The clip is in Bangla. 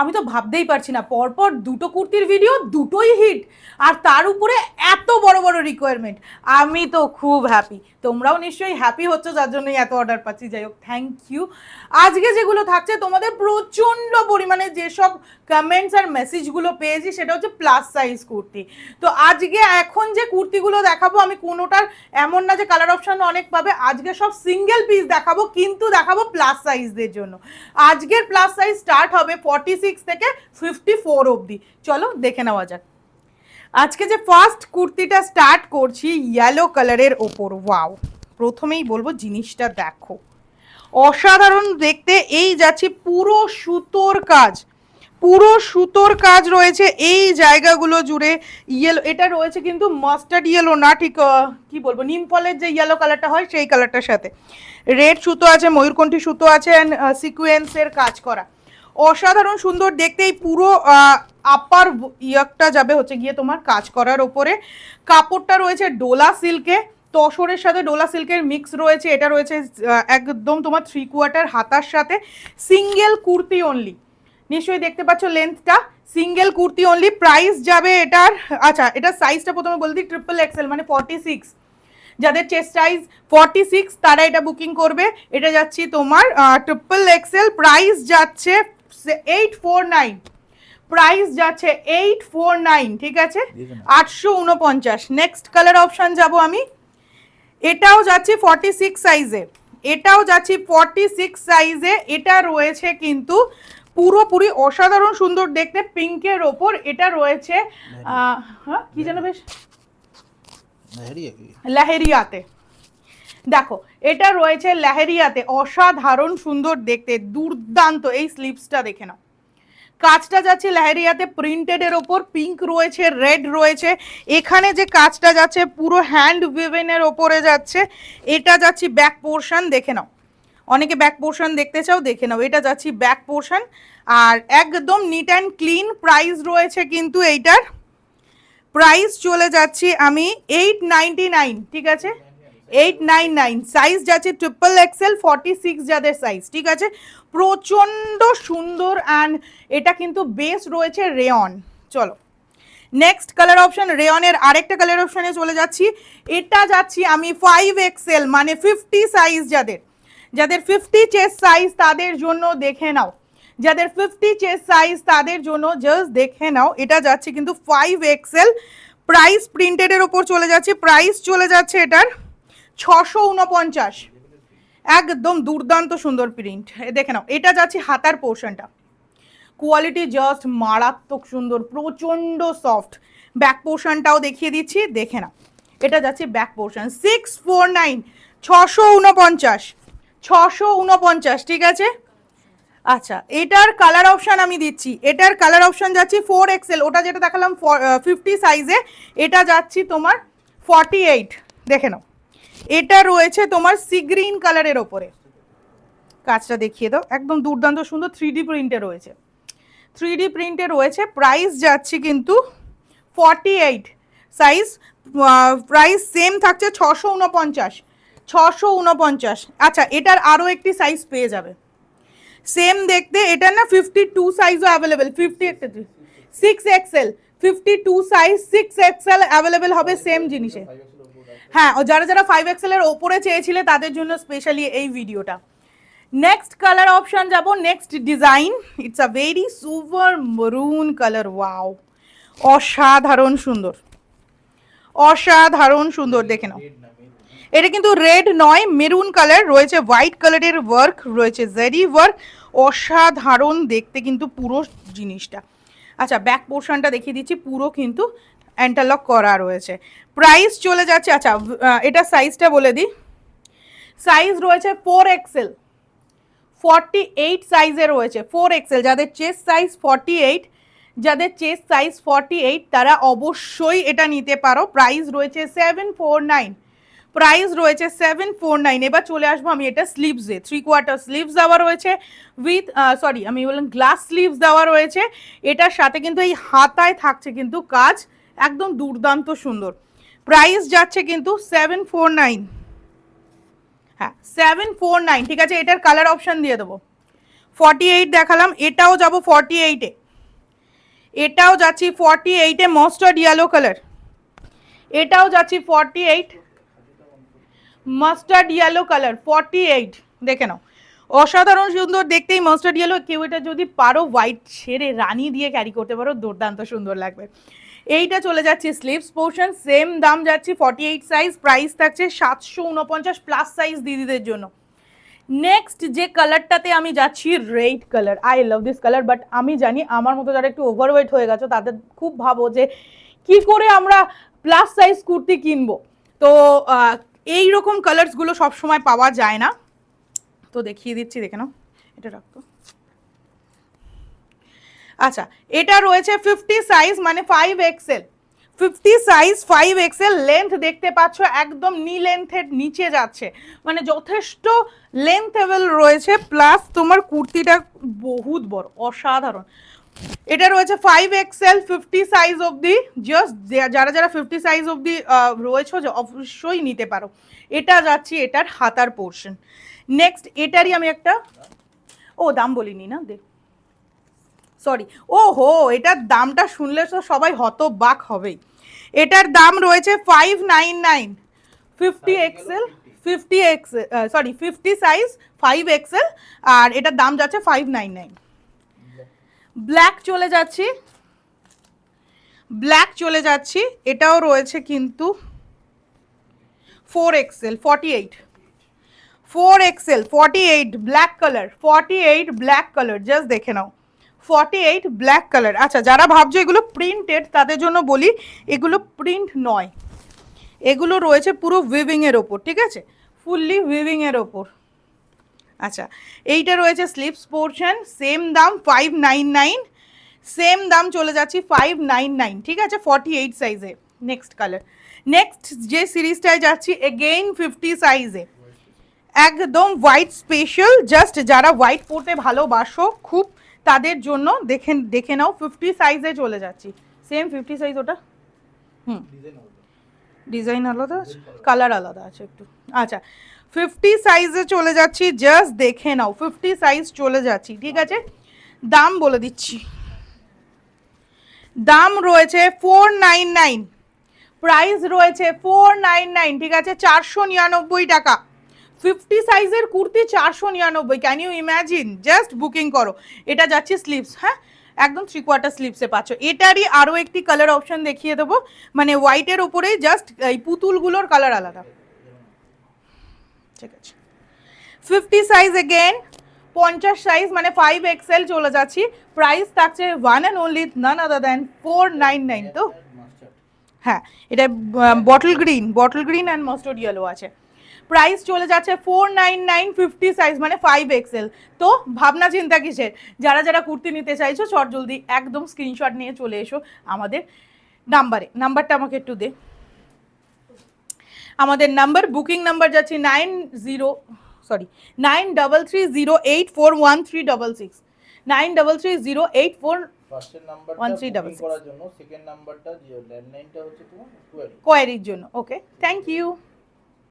আমি তো ভাবতেই পারছি না, পরপর দুটো কুর্তির ভিডিও দুটোই হিট আর তার উপরে এত বড় বড় রিকোয়ারমেন্ট আমি তো খুব হ্যাপি তোমরাও নিশ্চয়ই হ্যাপি হচ্ছ, যার জন্যই এত অর্ডার পাচ্ছি। যাই হোক থ্যাংক ইউ আজকে যেগুলো থাকছে, তোমাদের প্রচণ্ড পরিমাণে যেসব কমেন্টস আর মেসেজগুলো পেয়েছি, সেটা হচ্ছে প্লাস সাইজ কুর্তি। তো আজকে এখন যে কুর্তিগুলো দেখাবো, আমি কোনোটার এমন না যে কালার অপশান অনেক পাবে, আজকে সব সিঙ্গেল পিস দেখাবো, কিন্তু দেখাবো প্লাস সাইজদের জন্য। আজকের প্লাস সাইজ স্টার্ট হবে ফর্টি সিক্স থেকে ফিফটি ফোর অবধি। চলো দেখে নেওয়া যাক। আজকে যে ফার্স্ট কুর্তিটা স্টার্ট করছি ইয়েলো কালারের ওপর। ওয়াও প্রথমেই বলব জিনিসটা দেখো। অসাধারণ দেখতে, এই যাচ্ছে পুরো সুতোর কাজ। পুরো সুতোর কাজ রয়েছে এই জায়গাগুলো জুড়ে। ইয়েলো এটা রয়েছে কিন্তু মাস্টার্ড ইয়েলো না, ঠিক কি বলব, নিম ফলের যে ইয়েলো কালারটা হয়, সেই কালারটার সাথে। রেড সুতো আছে, ময়ূরকণ্ঠী সুতো আছে অ্যান্ড সিকুয়েন্সের কাজ করা। অসাধারণ সুন্দর দেখতে এই পুরো আপার ইয়াকটা যাবে হচ্ছে গিয়ে তোমার কাজ করার ওপরে। কাপড়টা রয়েছে ডোলা সিল্কে, তসরের সাথে ডোলা সিল্কের মিক্স রয়েছে, এটা রয়েছে একদম তোমার থ্রি কোয়ার্টার হাতার সাথে। সিঙ্গেল কুর্তি অনলি নিশ্চয়ই দেখতে পাচ্ছ লেন্থটা সিঙ্গেল কুর্তি অনলি প্রাইস যাবে এটার আচ্ছা এটা সাইজটা প্রথমে বলে দিই ট্রিপল এক্সেল মানে ফর্টি সিক্স যাদের চেস্ট সাইজ ফর্টি সিক্স তারা এটা বুকিং করবে। এটা যাচ্ছি তোমার ট্রিপল এক্সেল প্রাইস যাচ্ছে এইট ফোর নাইন প্রাইস যাচ্ছে এইট ফোর নাইন ঠিক আছে? আটশো উনপঞ্চাশ। নেক্সট কালার অপশান যাব আমি। এটাও যাচ্ছে ফর্টি সিক্স সাইজে এটাও যাচ্ছে ফর্টি সিক্স সাইজে এটা রয়েছে কিন্তু পুরোপুরি অসাধারণ সুন্দর দেখতে পিঙ্কের ওপর। এটা রয়েছে হ্যাঁ কি যেন বেশ? লাহেরিয়াতে। দেখো, এটা রয়েছে লাহেরিয়াতে অসাধারণ সুন্দর দেখতে, দুর্দান্ত, এই স্লিপসটা দেখে নাও। কাজটা যাচ্ছে লাহেরিয়াতে প্রিন্টেডের ওপর পিঙ্ক রয়েছে রেড রয়েছে। এখানে যে কাজটা যাচ্ছে, পুরো হ্যান্ড উইভেনের ওপরে যাচ্ছে। এটা যাচ্ছি ব্যাক পোর্শন দেখে নাও। অনেকে ব্যাক পোর্শন দেখতে চাও, দেখে নাও। এটা যাচ্ছি ব্যাক পোর্শন আর একদম নিট অ্যান্ড ক্লিন প্রাইস রয়েছে কিন্তু এইটার। প্রাইস চলে যাচ্ছি আমি এইট নাইনটি নাইন ঠিক আছে? এইট নাইন নাইন সাইজ যাচ্ছে ট্রিপল এক্সেল ফর্টি সিক্স যাদের সাইজ ঠিক আছে? প্রচণ্ড সুন্দর অ্যান্ড এটা কিন্তু বেস রয়েছে রেয়ন চলো। নেক্সট কালার অপশন রেয়নের আরেকটা কালার অপশনে চলে যাচ্ছি। এটা যাচ্ছি আমি ফাইভ এক্সেল মানে ফিফটি সাইজ যাদের। যাদের ফিফটি চেস্ট সাইজ তাদের জন্য দেখে নাও। যাদের ফিফটি চেস্ট সাইজ তাদের জন্য জাস্ট দেখে নাও। এটা যাচ্ছে কিন্তু ফাইভ এক্সেল প্রাইস প্রিন্টেডের ওপর চলে যাচ্ছে। প্রাইস চলে যাচ্ছে এটার ছশো উনপঞ্চাশ একদম দুর্দান্ত সুন্দর প্রিন্ট দেখে নাও, এটা যাচ্ছে হাতার পোর্শনটা কোয়ালিটি জাস্ট মারাত্মক সুন্দর, প্রচণ্ড সফট ব্যাক পোর্শনটাও দেখিয়ে দিচ্ছি, দেখে নাও। এটা যাচ্ছে back portion six four nine ছশো উনপঞ্চাশ ছশো উনপঞ্চাশ ঠিক আছে? আচ্ছা এটার কালার অপশান আমি দিচ্ছি। এটার কালার অপশান যাচ্ছি ফোর এক্সেল ওটা যেটা দেখালাম ফিফটি সাইজে এটা যাচ্ছি তোমার ফর্টি এইট দেখে নাও। এটা রয়েছে তোমার সি গ্রিন কালারের ওপরে। কাজটা দেখিয়ে দাও, একদম দুর্দান্ত সুন্দর থ্রি ডি প্রিন্টে রয়েছে। থ্রি ডি প্রিন্টে রয়েছে প্রাইস যাচ্ছে কিন্তু forty eight size price same থাকছে ছশো উনপঞ্চাশ ছশো উনপঞ্চাশ। আচ্ছা এটার আরও একটি সাইজ পেয়ে যাবে। সেম দেখতে এটা না ফিফটি টু সাইজও available fifty six XL fifty two size six XL available হবে সেম জিনিসে। হ্যাঁ যারা যারা ফাইভ এক্সেলের ওপরে চেয়েছিলে, তাদের জন্য স্পেশালি এই ভিডিওটা নেক্সট কালার অপশন যাব next design it's a very super maroon colour wow অসাধারণ সুন্দর। অসাধারণ সুন্দর, দেখে নাও। এটা কিন্তু রেড নয় মেরুন কালার রয়েছে হোয়াইট কালারের ওয়ার্ক রয়েছে জেরি ওয়ার্ক অসাধারণ দেখতে কিন্তু পুরো জিনিসটা। আচ্ছা ব্যাক পোর্শনটা দেখিয়ে দিচ্ছি, পুরো কিন্তু অ্যান্টালক করা রয়েছে। প্রাইস চলে যাচ্ছে আচ্ছা এটা সাইজটা বলে দিই। সাইজ রয়েছে ফোর এক্সেল ফর্টি এইট সাইজে রয়েছে ফোর এক্সেল যাদের চেস্ট সাইজ ফর্টি এইট যাদের চেস্ট সাইজ ফর্টি এইট তারা অবশ্যই এটা নিতে পারো। প্রাইস রয়েছে সেভেন ফোর নাইন প্রাইস রয়েছে সেভেন ফোর নাইন এবার চলে আসব আমি এটা স্লিভসে থ্রি কোয়ার্টার স্লিভস দেওয়া রয়েছে উইথ সরি আমি বললাম গ্লাস স্লিভস দেওয়া রয়েছে। এটার সাথে কিন্তু এই হাতায় থাকছে কিন্তু কাজ। একদম দুর্দান্ত সুন্দর। প্রাইস যাচ্ছে কিন্তু সেভেন ফোর নাইন হ্যাঁ সেভেন ফোর নাইন ঠিক আছে? এটার কালার অপশান দিয়ে দেবো। ফর্টি এইট দেখালাম, এটাও যাব ফর্টি এইটে এটাও যাচ্ছি ফর্টি এইটে মাস্টার্ড ইয়েলো কালার এটাও যাচ্ছি forty eight mustard yellow colour forty eight দেখে নাও। অসাধারণ সুন্দর, দেখতেই মাস্টার্ড ইয়েলো কেউ এটা যদি পারো হোয়াইট ছেড়ে রানি দিয়ে ক্যারি করতে পারো, দুর্দান্ত সুন্দর লাগবে। এইটা চলে যাচ্ছে স্লিভস পোর্শন সেম দাম যাচ্ছে ফর্টি এইট সাইজ প্রাইস থাকছে সাতশো উনপঞ্চাশ প্লাস সাইজ দিদিদের জন্য। নেক্সট যে কালারটাতে আমি যাচ্ছি red colour I love this colour but আমি জানি আমার মতো যারা একটু ওভারওয়েট হয়ে গেছো, তাদের খুব ভাবো যে কি করে আমরা প্লাস সাইজ কুর্তি কিনবো। তো এই রকম কালার্সগুলো সবসময় পাওয়া যায় না। তো দেখিয়ে দিচ্ছি, দেখে নাও। এটা রাখতো আচ্ছা এটা রয়েছে ফিফটি সাইজ মানে five XL fifty size five XL length দেখতে পাচ্ছ, একদম নি লেন্থের নিচে যাচ্ছে। মানে যথেষ্ট লেন্থেবল রয়েছে প্লাস তোমার কুর্তিটা বহুত বড়, অসাধারণ। এটা রয়েছে ফাইভ এক্সেল ফিফটি সাইজ অবধি। জাস্ট যারা যারা ফিফটি সাইজ অবধি রয়েছে অবশ্যই নিতে পারো। এটা যাচ্ছি এটার হাতার পোর্শন নেক্সট এটারই আমি একটা ও, দাম বলিনি না, দেখ। সরি ও হো এটার দামটা শুনলে তো সবাই হতবাক হবেই। এটার দাম রয়েছে five nine nine fifty XL fifty XL sorry fifty size five XL আর এটার দাম যাচ্ছে ফাইভ নাইন নাইন ব্ল্যাক চলে যাচ্ছি। ব্ল্যাক চলে যাচ্ছি। এটাও রয়েছে কিন্তু four XL forty eight four XL forty eight black colour forty eight black colour just দেখে নাও। ফর্টি এইট ব্ল্যাক কালার আচ্ছা যারা ভাবছ এগুলো প্রিন্টেড তাদের জন্য বলি, এগুলো প্রিন্ট নয়। এগুলো রয়েছে পুরো উইভিংয়ের ওপর, ঠিক আছে? ফুললি উইভিংয়ের ওপর। আচ্ছা এইটা রয়েছে স্লিপস পোর্শন সেম দাম ফাইভ নাইন নাইন সেম দাম চলে যাচ্ছি ফাইভ নাইন নাইন ঠিক আছে? ফর্টি এইট সাইজে নেক্সট কালার নেক্সট যে সিরিজটায় যাচ্ছি এগেইন ফিফটি সাইজে একদম হোয়াইট স্পেশাল জাস্ট যারা হোয়াইট পরতে ভালোবাসো, খুব তাদের জন্য দেখে দেখে নাও ফিফটি সাইজে চলে যাচ্ছি। সেম ফিফটি সাইজ ওটা? হুম। ডিজাইন আলাদা আছে? কালার আলাদা আছে একটু। আচ্ছা ফিফটি সাইজে চলে যাচ্ছি জাস্ট দেখে নাও। ফিফটি সাইজ চলে যাচ্ছি, ঠিক আছে? দাম বলে দিচ্ছি। দাম রয়েছে ফোর নাইন নাইন প্রাইস রয়েছে ফোর নাইন নাইন ঠিক আছে? চারশো নিরানব্বই টাকা। ফিফটি সাইজের কুর্তি চারশো নিরানব্বই। Can you imagine just booking করো। এটা যাচ্ছে স্লিপস হ্যাঁ? একদম থ্রি কোয়ার্টার স্লিভসে পাচ্ছ। এটারই আরও একটি কালার অপশন দেখিয়ে দেবো। মানে হোয়াইটের ওপরেই জাস্ট এই পুতুলগুলোর কালার আলাদা। ঠিক আছে। ফিফটি সাইজ এগেন পঞ্চাশ সাইজ মানে ফাইভ এক্সেল চলে যাচ্ছি। প্রাইস থাকছে one and only none other than four nine nine তো? হ্যাঁ এটা bottle green bottle green and mustard yellow আছে। প্রাইস চলে যাচ্ছে four nine nine fifty size মানে ফাইভ এক্সেল তো ভাবনা চিন্তা কিসের? যারা যারা কুর্তি নিতে চাইছো চট জলদি একদম স্ক্রিনশট নিয়ে চলে এসো আমাদের নাম্বারে নাম্বারটা আমাকে একটু দে। আমাদের নাম্বার বুকিং নাম্বার যাচ্ছে nine zero sorry nine double three zero eight four one three double six nine double three zero eight four ফার্স্টের নাম্বারটা One three double করার জন্য সেকেন্ড নাম্বারটা ল্যান্ডলাইনটা হচ্ছে তোমার কোয়ারির জন্য ওকে থ্যাংক ইউ